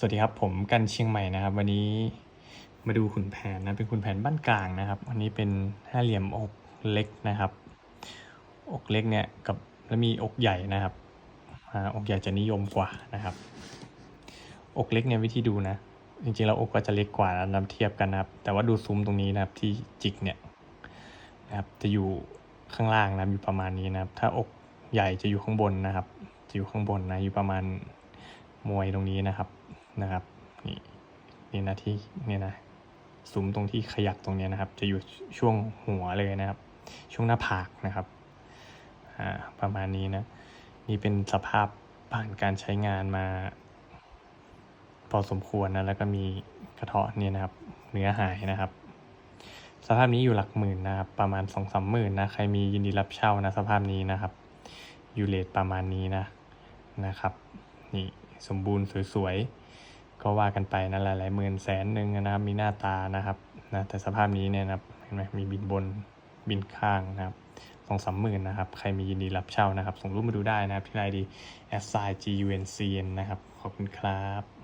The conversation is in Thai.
สวัสดีครับผมกันเชียงใหม่นะครับ วันนี้มาดูขุนแผนนะเป็นขุนแผนบ้านกลางนะครับอันนี้เป็นห้าเหลี่ยมอกเล็กนะครับ อกเล็กเนี่ยกับแล้วมีอกใหญ่นะครับอกใหญ่จะนิยมกว่านะครับ อกเล็กเนี่ยวิธีดูนะ จริงๆแล้วอกก็จะเล็กกว่านะนำเทียบกันนะครับ แต่ว่าดูซุ้มตรงนี้นะครับที่จิกเนี่ยนะครับจะอยู่ข้างล่างนะอยู่ประมาณนี้นะครับ ถ้าอกใหญ่จะอยู่ข้างบนนะครับ จะอยู่ข้างบนนะอยู่ประมาณมวยตรงนี้นะครับ นะครับ นี่นี่นะที่เนี่ยนะซุ้มตรงที่ขยักตรงนี้นะครับ จะอยู่ช่วงหัวเลยนะครับ ช่วงหน้าผากนะครับอ่าประมาณนี้นะ นี่เป็นสภาพผ่านการใช้งานมา พอสมควรนะ แล้วก็มีกระเทาะเนี่ยนะครับ เนื้อหายนะครับ สภาพนี้อยู่หลักหมื่นนะครับ ประมาณสองสามหมื่นนะ ใครมียินดีรับเช่านะ สภาพนี้นะครับยูเลตประมาณนี้นะนะครับ นี่ สมบูรณ์สวยๆ ก็ว่ากันไปนะหลายๆหมื่นแสนหนึ่งนะครับ มีหน้าตานะครับนะแต่สภาพนี้เนี่ยนะครับเห็นไหมมีบินบนบินข้างนะครับสองสามหมื่นนะครับ ใครมียินดีรับเช่านะครับ ส่งรูปมาดูได้นะครับที่ไลน์ดี s i g u n c n นะครับ ขอบคุณครับ